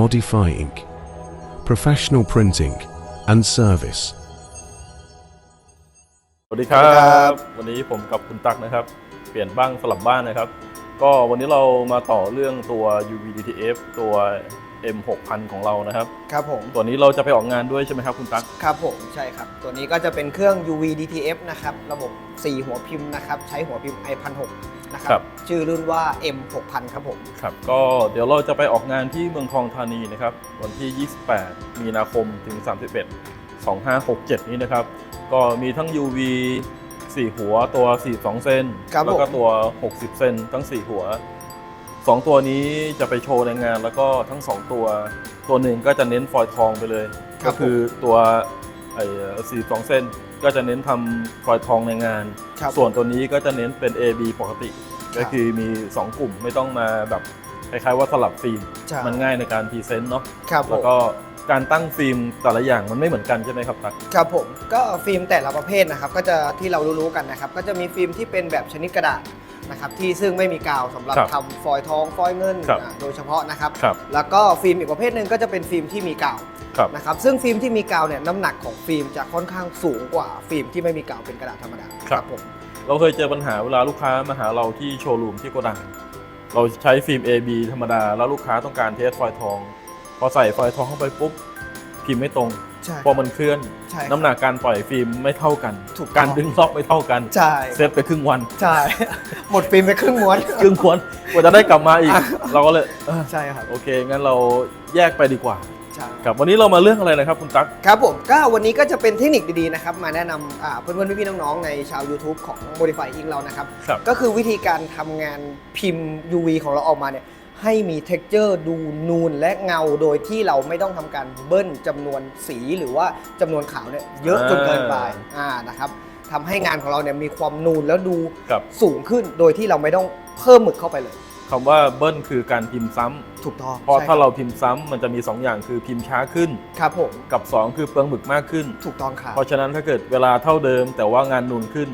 Modify Inc. Professional printing and service. สวัสดีครัสวัสดีครับ บ วันนี้ผมกับคุณตั๊กนะครับ เปลี่ยนบ้างสลับบ้านนะครับ ก็วันนี้เรามาต่อเรื่องตัว UV DTF ตัว M6000 ของเรานะครับ ครับผม ตัวนี้เราจะไปออกงานด้วยใช่ไหมครับคุณตั๊ก ครับผม ใช่ครับ ตัวนี้ก็จะเป็นเครื่อง UV DTF นะครับ ระบบ 4 หัวพิมพ์นะครับ ใช้หัวพิมพ์ i1006 นะครับ ชื่อรุ่นว่า M6000 ครับผม ครับ ก็เดี๋ยวเราจะไปออกงานที่เมืองทองธานีนะครับ วันที่ 28 มีนาคมถึง 31 2567 นี้นะครับ ก็มีทั้ง UV 4 หัวตัว 42 เซนครับผมแล้วก็ตัว 60 เซนทั้ง 4 หัว 2ตัวนี้จะไปโชว์ในงาน แล้วก็ทั้ง2ตัว ตัวหนึ่งก็จะเน้นฟอยล์ทองไปเลย ครัก็บคือตัวไอ้42เส้น ก็จะเน้นทำฟอยล์ทองในงาน ครับส่วนตัวนี้ก็จะเน้นเป็น AB ปกติครับก็คือมี 2 กลุ่มไม่ต้องมาแบบคล้ายๆว่าสลับฟิล์มใช่มันง่ายในการพรีเซนต์เนาะครับผแล้วมก็การตั้งฟิล์มแต่ละอย่างมันไม่เหมือนกันใช่ไหมครับตัก ครับผมก็ฟิล์มแต่ละประเภทนะครับ ก็จะที่เรารู้ๆกันนะครับ ก็จะมีฟิล์มที่เป็นแบบชนิดกระดาษ นะครับที่ซึ่งไม่มีกาวสำหรับครับทำฟอยล์ทองฟอยล์เงินครับอ่าโดยเฉพาะนะครับครับ แล้วก็ฟิล์มอีกประเภทหนึ่งก็จะเป็นฟิล์มที่มีกาวครับ นะครับซึ่งฟิล์มที่มีกาวเนี่ยน้ำหนักของฟิล์มจะค่อนข้างสูงกว่าฟิล์มที่ไม่มีกาวเป็นกระดาษธรรมดาครับ ผม เราเคยเจอปัญหาเวลาลูกค้ามาหาเราที่โชว์รูมที่โกดัง เราใช้ฟิล์ม AB ธรรมดา แล้วลูกค้าต้องการเทสฟอยล์ทอง พอใส่ฟอยล์ทองเข้าไปปุ๊บ พิมพ์ไม่ตรง ใช่ พอมันเคลื่อน ใช่ครับน้ำหนักการปล่อยฟิล์มไม่เท่ากันถูกต้อง การดึงซอกไม่เท่ากัน ใช่เซฟไปครึ่งวัน ใช่ หมดฟิล์มไปครึ่งม้วน ครึ่งวันกว่าจะได้กลับมาอีก เราก็เลยเออใช่ครับโอเค งั้นเราแยกไปดีกว่าใช่ ครับวันนี้เรามาเรื่องอะไรนะครับคุณตั๊ก ครับผมก็วันนี้ก็จะเป็นเทคนิคดีๆนะครับ มาแนะนำอ่าเพื่อนๆพี่ๆน้องๆ ในชาว YouTube ของ Modify Ink เรานะครับ ครับก็คือวิธีการทำงานพิมพ์ UV ของเราออกมาเนี่ย ให้มี t e x t อร์ดูนูนและเงาโดยที่เราไม่ต้องทำการเบิ้ลจำนวนสีหรือว่าจำนวนขาวเนี่ยเยอะจนเกินไปอ่านะครับทำให้งานของเราเนี่ยมีความนูนแล้วดูครับ สูงขึ้นโดยที่เราไม่ต้องเพิ่มหมึกเข้าไปเลยคำว่าเบิ้ลคือการพิมพ์ซ้ำถูกต้องเพราะใช่ถ้าคบเราพิมพ์ซ้ำมันจะมี2อย่างคือพิมพ์ช้าขึ้น ครับผมกับ2คือเปลืองหมึกมากขึ้น ถูกต้องครับ เพราะฉะนั้นถ้าเกิดเวลาเท่าเดิม แต่ว่างานนูนขึ้น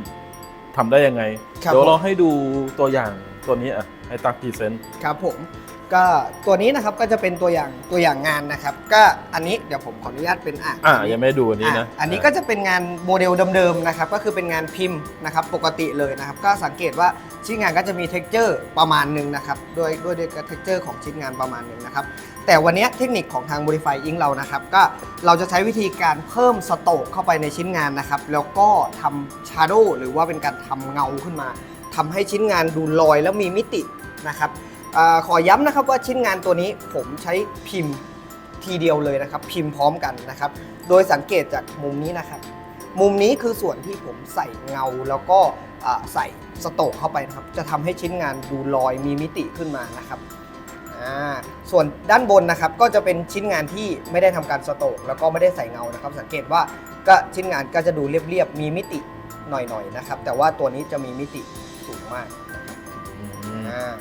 ทำได้ยังไง ครับเดี๋ยวผมเราให้ดูตัวอย่าง ตัวนี้อะให้ตักพรีเซนต์ครับผมก็ตัวนี้นะครับก็จะเป็นตัวอย่างตัวอย่างงานนะครับ ก็อันนี้เดี๋ยวผมขออนุญาตเป็นอะอะยังไม่ดูอันนี้นะอะอันนี้ก็จะเป็นงานโมเดลเดิมๆนะครับก็คือเป็นงานพิมพ์นะครับปกติเลยนะครับ ก็สังเกตว่าชิ้นงานก็จะมี t e x t อร์ประมาณหนึ่งนะครับด้วยด้วยด้วย t e x t อร์ของชิ้นงานประมาณหนึ่งนะครับแต่วันนี้เทคนิคของทาง Modify Ink เรานะครับ ก็เราจะใช้วิธีการเพิ่มสโตกเข้าไปในชิ้นงานนะครับ แล้วก็ทำชาร์โดหรือว่าเป็นการทำเงาขึ้นมา ทำให้ชิ้นงานดูลอยแล้วมีมิตินะครับอขอย้ำนะครับว่าชิ้นงานตัวนี้ผมใช้พิมพ์ทีเดียวเลยนะครับ พิมพ์พร้อมกันนะครับ โดยสังเกตจากมุมนี้นะครับ มุมนี้คือส่วนที่ผมใส่เงาแล้วก็ใส่สโตกเข้าไปนะครับ จะทำให้ชิ้นงานดูลอยมีมิติขึ้นมานะครับส่วนด้านบนนะครับก็จะเป็นชิ้นงานที่ไม่ได้ทำการสโตกแล้วก็ไม่ได้ใส่เงานะครับ สังเกตว่าก็ชิ้นงานก็จะดูเรียบๆมีมิติหน่อยๆนะครับ แต่ว่าตัวนี้จะมีมิติ สูงมากนะครับอืมอ่า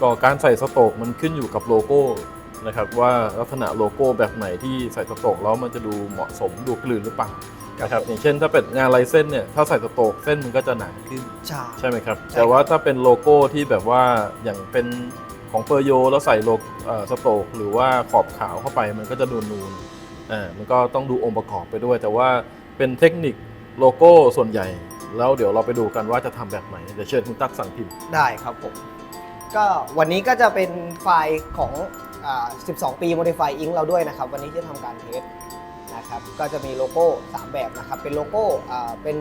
ก็การใส่สโตกมันขึ้นอยู่กับโลโก้นะครับว่าลักษณะโลโก้แบบไหนที่ใส่สโตกแล้วมันจะดูเหมาะสมดูกลืนหรือเปล่านะครับอย่างเช่นถ้าเป็นงานลายเส้นเนี่ยถ้าใส่สโตกเส้นมันก็จะหนาขึ้นใช่ใช่ไหมครับใช่แต่ว่าถ้าเป็นโลโก้ที่แบบว่าอย่างเป็นของเปอร์โยแล้วใส่โลเอ่อสโตกหรือว่าขอบขาวเข้าไปมันก็จะดูนูนอ่ามันก็ต้องดูองค์ประกอบไปด้วย แต่ว่าเป็นเทคนิคโลโก้ส่วนใหญ่ แล้วเดี๋ยวเราไปดูกันว่าจะทำแบบไหนเดี๋ยวเชิญคุณตั๊กสั่งพิมพ์ได้ครับผม ก็วันนี้ก็จะเป็นไฟล์ของอ่า12 ปี Modify Ink เราด้วยนะครับ วันนี้จะทำการเทสนะครับก็จะมีโลโก้ 3 แบบนะครับ เป็นโลโก้อ่าเป็น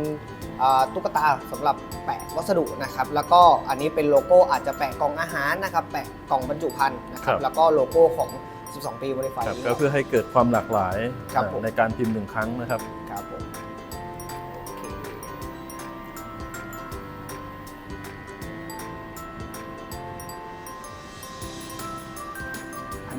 อ่าตุ๊กตาสำหรับแปะวัสดุนะครับ แล้วก็อันนี้เป็นโลโก้อาจจะแปะกล่องอาหารนะครับ แปะกล่องบรรจุภัณฑ์นะครัครับบแล้วก็โลโก้ของ 12 ปี Modify ครับ Ink ก็เพื่อให้เกิดความหลากหลายครับผมในการพิมพ์หนึ่งครั้งนะครับ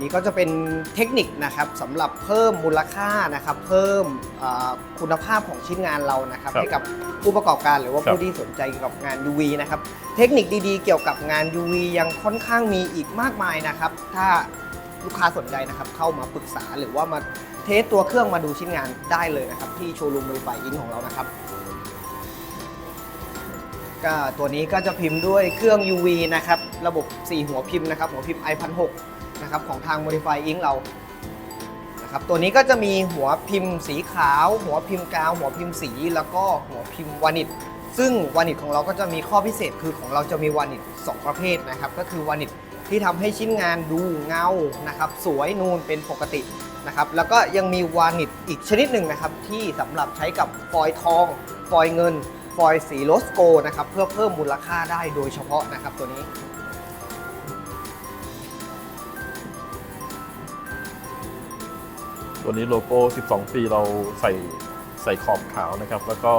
นนี้ก็จะเป็นเทคนิคนะครับสำหรับเพิ่มมูลค่านะครับ เพิ่มอ่าคุณภาพของชิ้นงานเรานะครับครับให้กับผู้ประกอบการหรือว่าครับผู้ที่สนใจเกี่ยวกับงาน UV นะครับเทคนิคดีๆ เกี่ยวกับงาน UV ยังค่อนข้างมีอีกมากมายนะครับ ถ้าลูกค้าสนใจนะครับเข้ามาปรึกษาหรือว่ามาเทสตัวเครื่องมาดูชิ้นงานได้เลยนะครับ ที่โชว์รูมบริไฟอินของเรานะครับก็ตัวนี้ก็จะพิมพ์ด้วยเครื่อง UV นะครับ ระบบ 4 หัวพิมพ์นะครับ หัวพิมพ์ i 1 6 นะครับของทาง Modify Ink เรานะครับตัวนี้ก็จะมีหัวพิมพ์สีขาว หัวพิมพ์กาว หัวพิมพ์สี แล้วก็หัวพิมพ์วานิชซึ่งวานิชของเราก็จะมีข้อพิเศษคือของเราจะมีวานิชสองประเภทนะครับก็คือวานิชที่ทำให้ชิ้นงานดูเงานะครับสวยนูนเป็นปกตินะครับแล้วก็ยังมีวานิชอีกชนิดหนึ่งนะครับที่สำหรับใช้กับฟอยทองฟอยเงินฟอยสีโลสโกนะครับเพื่อเพิ่มมูลค่าได้โดยเฉพาะนะครับตัวนี้ ตัวนี้โลโก้ 12 ปีเราใส่ใส่ขอบขาวนะครับ แล้วก็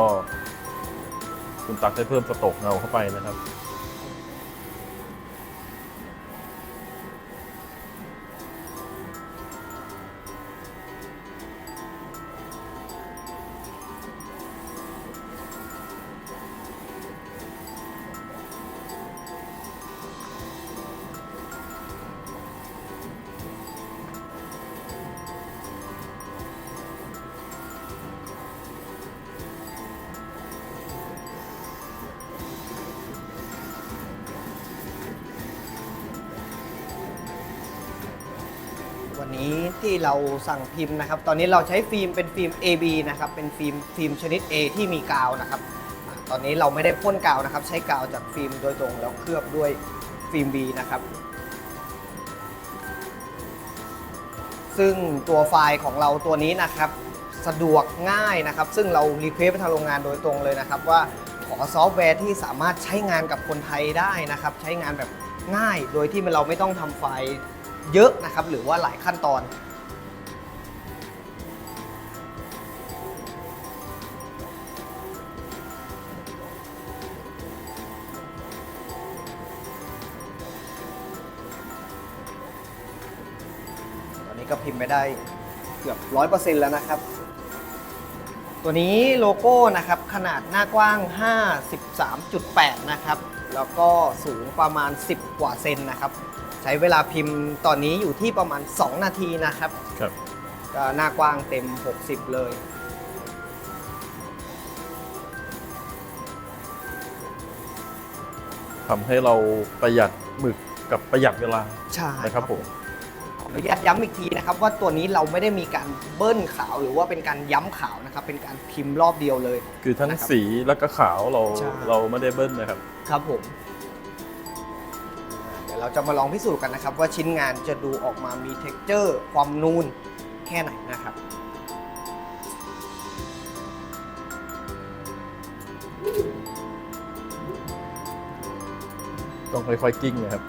คุณตักได้เพิ่มสโตกเงาเข้าไปนะครับ ที่เราสั่งพิมพ์นะครับ ตอนนี้เราใช้ฟิล์มเป็นฟิล์ม AB นะครับ เป็นฟิล์มฟิล์มชนิด A ที่มีกาวนะครับ ตอนนี้เราไม่ได้พ่นกาวนะครับ ใช้กาวจากฟิล์มโดยตรงแล้วเคลือบด้วยฟิล์ม B นะครับ ซึ่งตัวไฟล์ของเราตัวนี้นะครับ สะดวกง่ายนะครับ ซึ่งเรารีเควสไปทางโรงงานโดยตรงเลยนะครับ ว่าขอซอฟต์แวร์ที่สามารถใช้งานกับคนไทยได้นะครับ ใช้งานแบบง่าย โดยที่เราไม่ต้องทำไฟล์ เยอะนะครับ หรือว่าหลายขั้นตอน ตอนนี้ก็พิมพ์ไปได้เกือบ 100%แล้วนะครับ ตัวนี้โลโก้นะครับ ขนาดหน้ากว้าง 53.8 นะครับ แล้วก็สูงประมาณ 10 กว่าเซนนะครับ ใช้เวลาพิมพ์ตอนนี้อยู่ที่ประมาณ 2 นาทีนะครับ ครับก็หน้ากว้างเต็ม 60 เลยทำให้เราประหยัดหมึกกับประหยัดเวลาใช่นะครับผม ขออนุญาตย้ำอีกทีนะครับ ว่าตัวนี้เราไม่ได้มีการเบิ้ลขาวหรือว่าเป็นการย้ำขาวนะครับ เป็นการพิมพ์รอบเดียวเลย คือทั้งนะครับสีแล้วก็ขาวเราใช่ เราไม่ได้เบิ้ลนะครับ ครับผมอ่า เดี๋ยวเราจะมาลองพิสูจน์กันนะครับ ว่าชิ้นงานจะดูออกมามีเท็กเจอร์ความนูนแค่ไหนนะครับต้องค่อยๆกิ้งนะครับ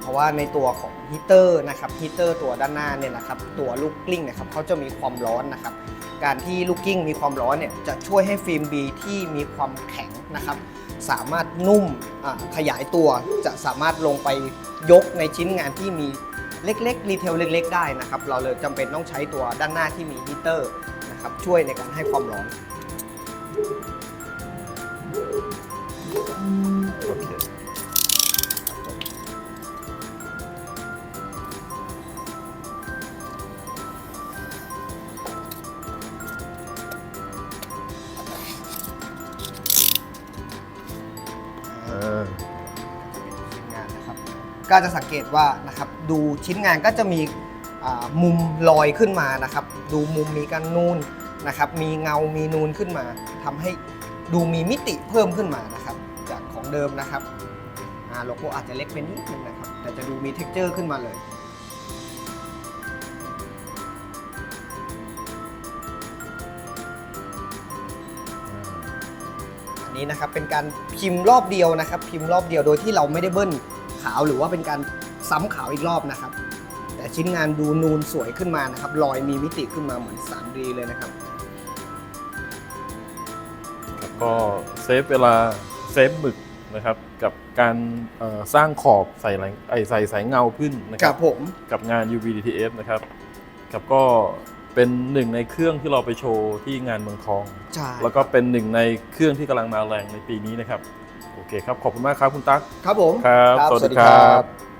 เพราะว่าในตัวของฮีเตอร์นะครับฮีเตอร์ตัวด้านหน้าเนี่ยนะครับ ตัวลูกกลิ้งเนะครับเขาจะมีความร้อนนะครับ การที่ลูกกิ้งมีความร้อนเนี่ยจะช่วยให้ฟิล์ม B ที่มีความแข็งนะครับ สามารถนุ่มขยายตัวจะสามารถลงไปยกในชิ้นงานที่มีเล็กๆรีเทลเล็ก ๆ ได้นะครับ เราเลยจำเป็นต้องใช้ตัวด้านหน้าที่มีฮีเตอร์นะครับช่วยในการให้ความร้อนโอเค อ ชิ้นงานนะครับก็จะสังเกตว่านะครับดูชิ้นงานก็จะมีอ่ามุมลอยขึ้นมานะครับ ดูมุมมีการนูนนะครับ มีเงามีนูนขึ้นมาทำให้ดูมีมิติเพิ่มขึ้นมานะครับ จากของเดิมนะครับอ่าโลโก้อาจจะเล็กเป็นนิดนึงนะครับ แต่จะดูมีเท็กเจอร์ขึ้นมาเลย นนี้นะครับเป็นการพิมพ์รอบเดียวนะครับ พิมพ์รอบเดียวโดยที่เราไม่ได้เบิ้ลขาวหรือว่าเป็นการซ้ำขาวอีกรอบนะครับ แต่ชิ้นงานดูนูนสวยขึ้นมานะครับรอยมีมิติขึ้นมาเหมือน 3D เลยนะครับครับก็เซฟเวลาเซฟหมึกนะครับกับการเอ่อสร้างขอบใส่แรงไอใส่สายเงาขึ้นนะคครัรับบผมกับงาน UV DTF นะครับครับก็ เป็นหนึ่งในเครื่องที่เราไปโชว์ที่งานเมืองทอง ใช่แล้วก็เป็นหนึ่งในเครื่องที่กำลังมาแรงในปีนี้นะครับ โอเคครับ ขอบคุณมากครับคุณตั๊กครับผม ครับครับสวัสสวัสดีดีคครัรับบ